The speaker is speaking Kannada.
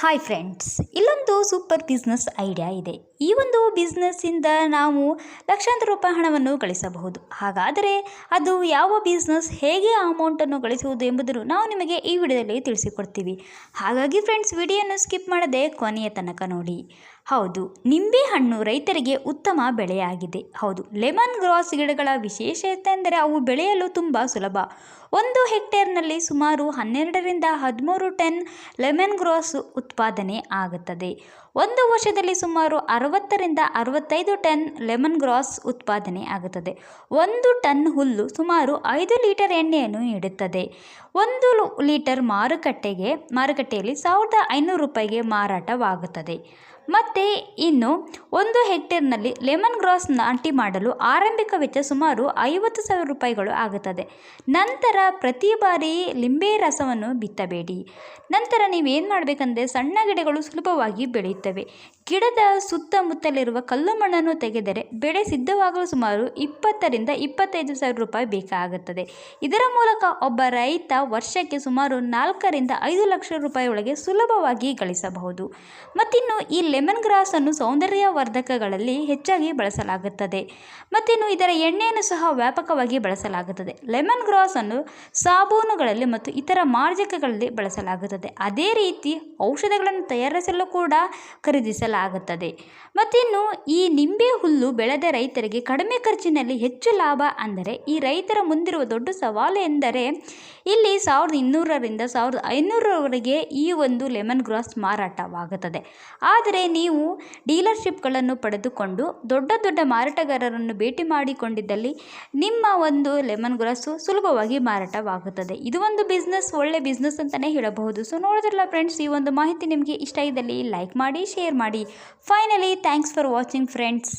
ಹಾಯ್ ಫ್ರೆಂಡ್ಸ್ ಇಲ್ಲೊಂದು ಸೂಪರ್ ಬಿಸ್ನೆಸ್ ಐಡಿಯಾ ಇದೆ. ಈ ಒಂದು ಬಿಸ್ನೆಸ್ಸಿಂದ ನಾವು ಲಕ್ಷಾಂತರ ರೂಪಾಯಿ ಹಣವನ್ನು ಗಳಿಸಬಹುದು ಹಾಗಾದರೆ ಅದು ಯಾವ ಬಿಸ್ನೆಸ್ ಹೇಗೆ ಅಮೌಂಟನ್ನು ಗಳಿಸುವುದು ಎಂಬುದನ್ನು ನಾವು ನಿಮಗೆ ಈ ವಿಡಿಯೋದಲ್ಲಿ ತಿಳಿಸಿಕೊಡ್ತೀವಿ. ಹಾಗಾಗಿ ಫ್ರೆಂಡ್ಸ್ ವಿಡಿಯೋನ ಸ್ಕಿಪ್ ಮಾಡದೆ ಕೊನೆಯ ತನಕ ನೋಡಿ. ಹೌದು, ನಿಂಬೆ ಹಣ್ಣು ರೈತರಿಗೆ ಉತ್ತಮ ಬೆಳೆಯಾಗಿದೆ. ಹೌದು, ಲೆಮನ್ ಗ್ರಾಸ್ ಗಿಡಗಳ ವಿಶೇಷತೆ ಎಂದರೆ ಅವು ಬೆಳೆಯಲು ತುಂಬ ಸುಲಭ. ಒಂದು ಹೆಕ್ಟೇರ್ನಲ್ಲಿ ಸುಮಾರು ಹನ್ನೆರಡರಿಂದ ಹದಿಮೂರು ಟನ್ ಲೆಮನ್ ಗ್ರಾಸ್ ಉತ್ಪಾದನೆ ಆಗುತ್ತದೆ. ಒಂದು ವರ್ಷದಲ್ಲಿ ಸುಮಾರು ಅರವತ್ತರಿಂದ ಅರವತ್ತೈದು ಟನ್ ಲೆಮನ್ ಗ್ರಾಸ್ ಉತ್ಪಾದನೆ ಆಗುತ್ತದೆ. ಒಂದು ಟನ್ ಹುಲ್ಲು ಸುಮಾರು ಐದು ಲೀಟರ್ ಎಣ್ಣೆಯನ್ನು ನೀಡುತ್ತದೆ. ಒಂದು ಲೀಟರ್ ಮಾರುಕಟ್ಟೆಗೆ, ಮಾರುಕಟ್ಟೆಯಲ್ಲಿ ಸಾವಿರದ ಐನೂರು ರೂಪಾಯಿಗೆ ಮಾರಾಟವಾಗುತ್ತದೆ. ಮತ್ತು ಇನ್ನು ಒಂದು ಹೆಕ್ಟೇರ್ನಲ್ಲಿ ಲೆಮನ್ ಗ್ರಾಸ್ ನಾಟಿ ಮಾಡಲು ಆರಂಭಿಕ ವೆಚ್ಚ ಸುಮಾರು ಐವತ್ತು ಸಾವಿರ ರೂಪಾಯಿಗಳು ಆಗುತ್ತದೆ. ನಂತರ ಪ್ರತಿ ಬಾರಿ ಲಿಂಬೆ ರಸವನ್ನು ಬಿತ್ತಬೇಡಿ. ನಂತರ ನೀವೇನು ಮಾಡಬೇಕಂದ್ರೆ ಸಣ್ಣ ಗಿಡಗಳು ಸುಲಭವಾಗಿ ಬೆಳೆಯುತ್ತವೆ. ಗಿಡದ ಸುತ್ತಮುತ್ತಲಿರುವ ಕಲ್ಲು ಮಣ್ಣನ್ನು ತೆಗೆದರೆ ಬೆಳೆ ಸಿದ್ಧವಾಗಲು ಸುಮಾರು ಇಪ್ಪತ್ತರಿಂದ ಇಪ್ಪತ್ತೈದು ಸಾವಿರ ರೂಪಾಯಿ ಬೇಕಾಗುತ್ತದೆ. ಇದರ ಮೂಲಕ ಒಬ್ಬ ರೈತ ವರ್ಷಕ್ಕೆ ಸುಮಾರು ನಾಲ್ಕರಿಂದ ಐದು ಲಕ್ಷ ರೂಪಾಯಿ ಒಳಗೆ ಸುಲಭವಾಗಿ ಗಳಿಸಬಹುದು. ಮತ್ತಿನ್ನು ಈ ಲೆಮನ್ ಗ್ರಾಸನ್ನು ಸೌಂದರ್ಯವರ್ಧಕಗಳಲ್ಲಿ ಹೆಚ್ಚಾಗಿ ಬಳಸಲಾಗುತ್ತದೆ. ಮತ್ತಿನ್ನು ಇದರ ಎಣ್ಣೆಯನ್ನು ಸಹ ವ್ಯಾಪಕವಾಗಿ ಬಳಸಲಾಗುತ್ತದೆ. ಲೆಮನ್ ಗ್ರಾಸನ್ನು ಸಾಬೂನುಗಳಲ್ಲಿ ಮತ್ತು ಇತರ ಮಾರ್ಜಕಗಳಲ್ಲಿ ಬಳಸಲಾಗುತ್ತದೆ. ಅದೇ ರೀತಿ ಔಷಧಗಳನ್ನು ತಯಾರಿಸಲು ಕೂಡ ಖರೀದಿಸಲಾಗುತ್ತದೆ. ಮತ್ತಿನ್ನು ಈ ನಿಂಬೆ ಹುಲ್ಲು ಬೆಳೆದ ರೈತರಿಗೆ ಕಡಿಮೆ ಖರ್ಚಿನಲ್ಲಿ ಹೆಚ್ಚು ಲಾಭ ಅಂದರೆ ಈ ರೈತರ ಮುಂದಿರುವ ದೊಡ್ಡ ಸವಾಲು ಎಂದರೆ ಇಲ್ಲಿ ಸಾವಿರದ ಇನ್ನೂರರಿಂದ ಸಾವಿರದ ಐನೂರವರೆಗೆ ಈ ಒಂದು ಲೆಮನ್ ಗ್ರಾಸ್ ಮಾರಾಟವಾಗುತ್ತದೆ. ಆದರೆ ನೀವು ಡೀಲರ್ಶಿಪ್ಗಳನ್ನು ಪಡೆದುಕೊಂಡು ದೊಡ್ಡ ದೊಡ್ಡ ಮಾರಾಟಗಾರರನ್ನು ಭೇಟಿ ಮಾಡಿಕೊಂಡಿದ್ದಲ್ಲಿ ನಿಮ್ಮ ಒಂದು ಲೆಮನ್ ಗ್ರಾಸು ಸುಲಭವಾಗಿ ಮಾರಾಟವಾಗುತ್ತದೆ. ಇದು ಒಂದು ಬಿಸ್ನೆಸ್, ಒಳ್ಳೆ ಬಿಸ್ನೆಸ್ ಅಂತಲೇ ಹೇಳಬಹುದು. ಸೊ ನೋಡಿದ್ರಲ್ಲ ಫ್ರೆಂಡ್ಸ್ ಈ ಒಂದು ಮಾಹಿತಿ ನಿಮಗೆ ಇಷ್ಟ ಇದ್ದಲ್ಲಿ ಲೈಕ್ ಮಾಡಿ ಶೇರ್ ಮಾಡಿ. Finally thanks for watching friends